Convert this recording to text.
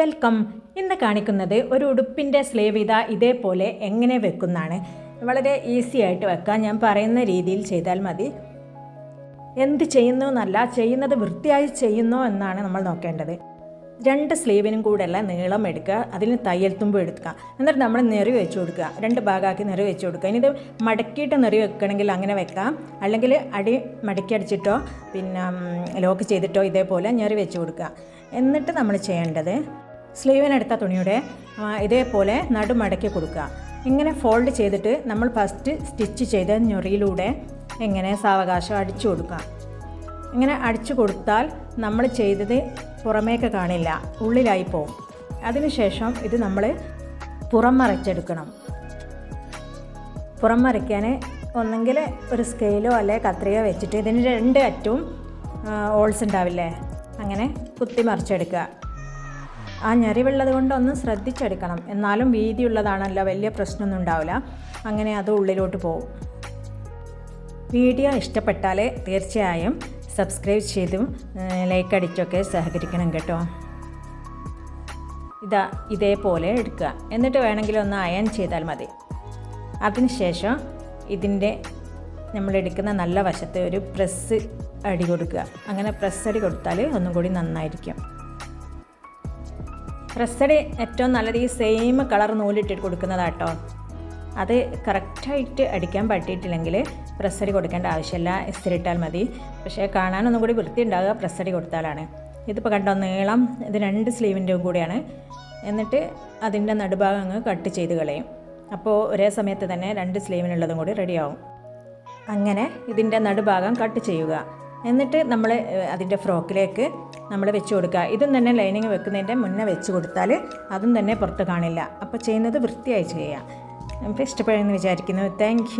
Welcome. ഇന്ന് കാണിക്കുന്നത് ഒരു ഉടുപ്പിന്റെ സ്ലേവ് ഇതാ ഇതേപോലെ എങ്ങനെ വെക്കുന്നതാണ്. വളരെ ഈസി ആയിട്ട് വെക്കാം. ഞാൻ പറയുന്ന രീതിയിൽ ചെയ്താൽ മതി. എന്ത് ചെയ്യുന്നു എന്നല്ല ചെയ്യുന്നത് വൃത്തിയായി ചെയ്യുന്നോ എന്നാണ് നമ്മൾ നോക്കേണ്ടത്. രണ്ട് സ്ലീവിനും കൂടെയുള്ള നീളം എടുക്കുക അതിന് തയ്യൽ തുമ്പ് എടുക്കുക. എന്നിട്ട് നമ്മൾ നെറി വെച്ച് കൊടുക്കുക. രണ്ട് ഭാഗമാക്കി നെറി വെച്ച് കൊടുക്കുക. ഇനി ഇത് മടക്കിയിട്ട് നെറി വെക്കണമെങ്കിൽ അങ്ങനെ വെക്കാം. അല്ലെങ്കിൽ അടി മടക്കി അടിച്ചിട്ടോ പിന്നെ ലോക്ക് ചെയ്തിട്ടോ ഇതേപോലെ ഞെറി വെച്ച് കൊടുക്കുക. എന്നിട്ട് നമ്മൾ ചെയ്യേണ്ടത് സ്ലീവിനെടുത്ത തുണിയുടെ ഇതേപോലെ നടുമടക്കി കൊടുക്കുക. ഇങ്ങനെ ഫോൾഡ് ചെയ്തിട്ട് നമ്മൾ ഫസ്റ്റ് സ്റ്റിച്ച് ചെയ്ത ഞൊറിയിലൂടെ എങ്ങനെ സാവകാശം അടിച്ചു കൊടുക്കുക. ഇങ്ങനെ അടിച്ചു കൊടുത്താൽ നമ്മൾ ചെയ്തത് പുറമേക്ക് കാണില്ല ഉള്ളിലായി പോകും. അതിനുശേഷം ഇത് നമ്മൾ പുറം മറച്ചെടുക്കണം. പുറം മറിക്കാൻ ഒന്നെങ്കിൽ ഒരു സ്കെയിലോ അല്ലെ കത്രിയോ വെച്ചിട്ട് ഇതിന് രണ്ട് അറ്റവും ഓൾസ് ഉണ്ടാവില്ലേ? അങ്ങനെ കുത്തി മറിച്ചെടുക്കുക. ആ ഞെറിവുള്ളത് കൊണ്ട് ഒന്ന് ശ്രദ്ധിച്ചെടുക്കണം. എന്നാലും വീതിയുള്ളതാണല്ലോ വലിയ പ്രശ്നമൊന്നും ഉണ്ടാവില്ല. അങ്ങനെ അത് ഉള്ളിലോട്ട് പോകും. വീഡിയോ ഇഷ്ടപ്പെട്ടാൽ തീർച്ചയായും സബ്സ്ക്രൈബ് ചെയ്തും ലൈക്ക് അടിച്ചൊക്കെ സഹകരിക്കണം കേട്ടോ. ഇതാ ഇതേപോലെ എടുക്കുക. എന്നിട്ട് വേണമെങ്കിൽ ഒന്ന് അയൺ ചെയ്താൽ മതി. അതിനുശേഷം ഇതിന്റെ നമ്മൾ എടുക്കുന്ന നല്ല വശത്തെ ഒരു പ്രസ് അടി കൊടുക്കുക. അങ്ങനെ പ്രസ് അടി കൊടുത്താൽ ഒന്നും കൂടി നന്നായിരിക്കും. പ്രസ്സടി ഏറ്റവും നല്ലത് ഈ സെയിം കളർ നൂലിട്ടിട്ട് കൊടുക്കുന്നതാട്ടോ. അത് കറക്റ്റായിട്ട് അടിക്കാൻ പറ്റിയിട്ടില്ലെങ്കിൽ പ്രസ്സടി കൊടുക്കേണ്ട ആവശ്യമില്ല ഇസ്തിരിട്ടാൽ മതി. പക്ഷേ കാണാനൊന്നും കൂടി വൃത്തി ഉണ്ടാകുക പ്രസ്സടി കൊടുത്താലാണ്. ഇതിപ്പോൾ കണ്ടോ നീളം? ഇത് രണ്ട് സ്ലീവിന്റെയും കൂടിയാണ്. എന്നിട്ട് അതിന്റെ നടുഭാഗം അങ്ങ് കട്ട് ചെയ്ത് കളയും. അപ്പോൾ ഒരേ സമയത്ത് തന്നെ രണ്ട് സ്ലീവിനുള്ളതും കൂടി റെഡിയാവും അങ്ങനെ ഇതിന്റെ നടുഭാഗം കട്ട് ചെയ്യുക. എന്നിട്ട് നമ്മൾ അതിന്റെ ഫ്രോക്കിലേക്ക് നമ്മൾ വെച്ച് കൊടുക്കുക. ഇതും തന്നെ ലൈനിങ് വെക്കുന്നതിന്റെ മുന്നേ വെച്ച് കൊടുത്താൽ അതും തന്നെ പുറത്ത് കാണില്ല. അപ്പോൾ ചെയ്യുന്നത് വൃത്തിയായി ചെയ്യുക. അപ്പോൾ ഇഷ്ടപ്പെടുമെന്ന് വിചാരിക്കുന്നു. താങ്ക്